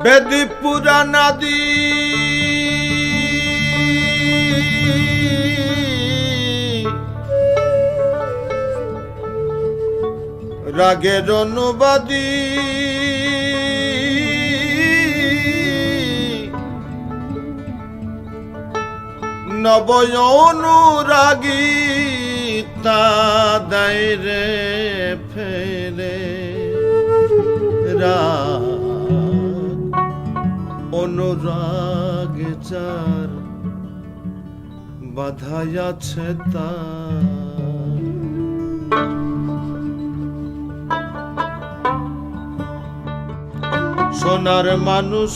বেদি পুরানাদি রাগের অনুবাদী। নবয় অনুরাগী তা দেয় রে ফেরে। রাগ চার বাধাই আছে সোনার মানুষ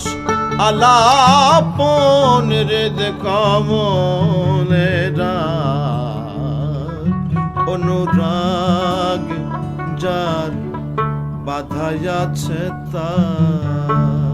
আলাপন রে কমলেরা অনুরাগ যার বাধাই আছে তার।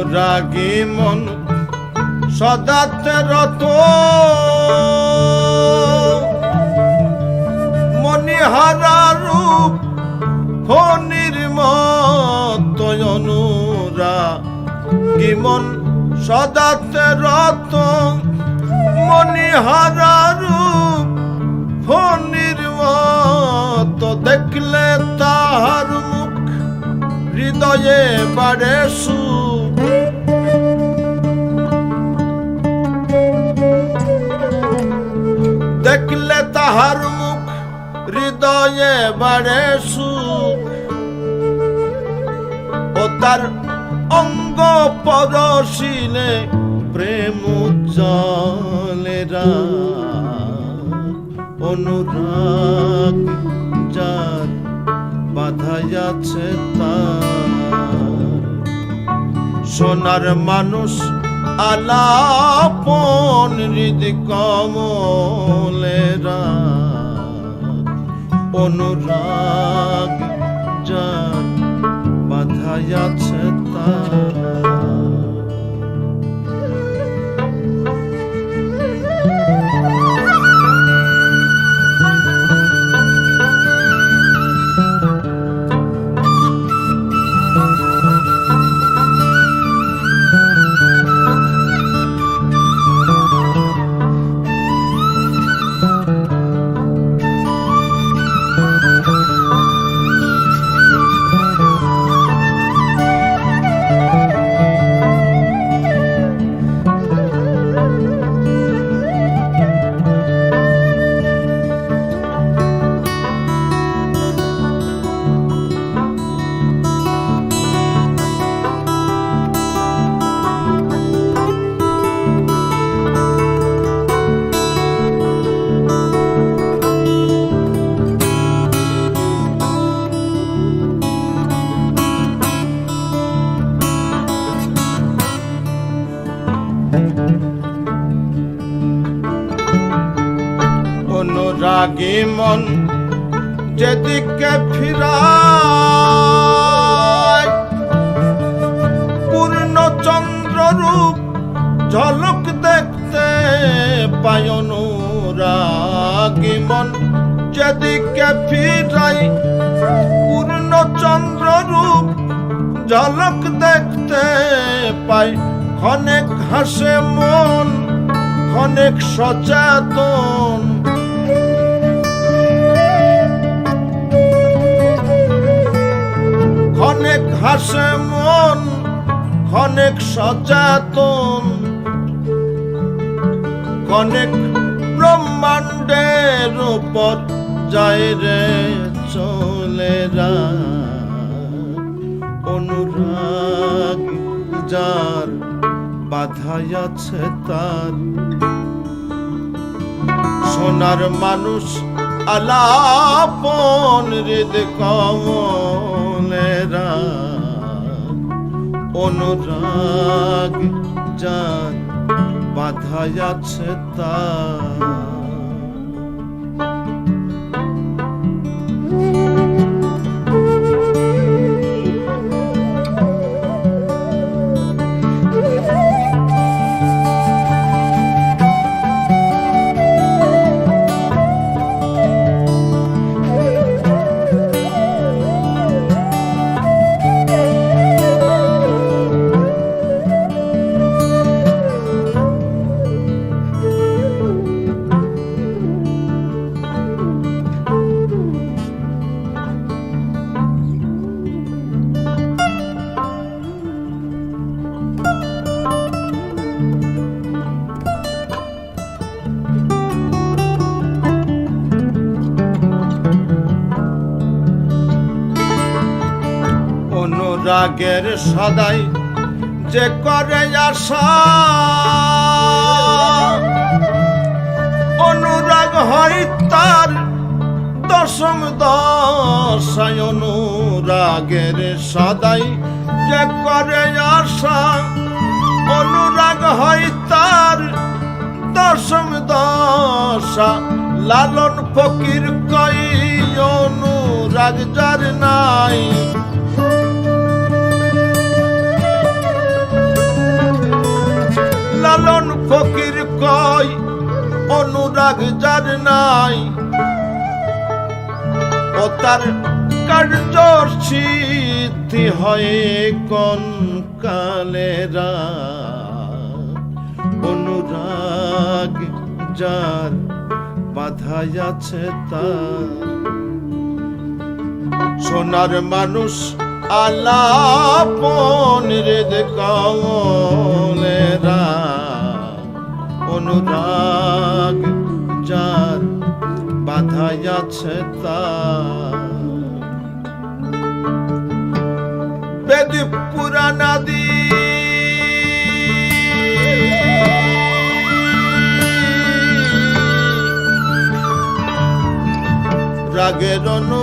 অনুরাগী মন সদাতে রত মণিহারা রূপ, ফণির মত অনুরাগী মন সদাতে রত মণিহারা রূপ, ফণির মত দেখলে তাহার মুখ হৃদয়ে বাড়ে সুখ। বাড়ে সুখ ও তার অঙ্গ পরশিলে প্রেম জলেরা অনুরাগ যার বাধাই আছে তার। সোনার মানুষ আলাপন হৃদ কমলেরা অনুরাগ যার বাধাই আছে তার। অনুরাগী মন যেদিকে ফিরায়। পূর্ণ চন্দ্র রূপ ঝলক দেখতে পায় অনুরাগী মন যেদিকে ফিরাই পূর্ণ চন্দ্র রূপ ঝলক দেখতে পাই ক্ষণেক হাসে মন, ক্ষণেক সচেতন ক্ষণেক হাসে মন ক্ষণেক সচেতন। ক্ষণেক ব্রহ্মাণ্ডের উপর যায় রে, চলে অনুরাগ যার বাধাই আছে তার। সোনার মানুষ আলাপন হৃদ কমলেরা অনুরাগ যান বাধা আছে তার। অনুরাগের সদাই যে করে অনুরাগ হয় তার, দশম দশায় অনুরাগের সদাই যে করে আশা। অনুরাগ হয় তার, দশম দশা, লালন ফকির কই অনুরাগ যার নাই। লালন ফকির কয় অনুরাগ যার নাই। ও তার কার্য সিদ্ধি হয় কোন কালেরা অনুরাগ যার বাধায় আছে তার। সোনার মানুষ আলাপন হৃদ কমলেরা অনুরাগ যার বাধায় আছে তার। বেদ পুরাণাদি রাগের অনুবাদী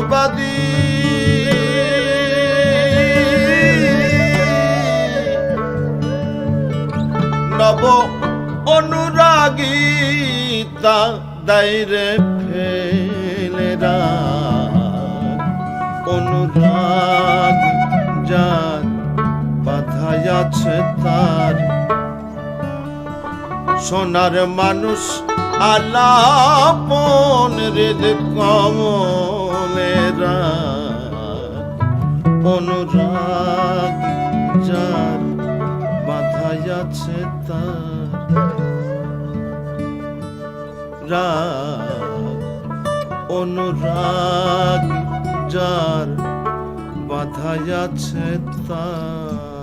নব অনুরাগী তা দাইরে ফেলেরা অনুরাগ যার বাধায় আছে তার। সোনার মানুষ আলাপন হৃদ কমলেরা অনুরাগ যার আছে তার রাগ অনুরাগ যার বাধা যাচ্ছে তার।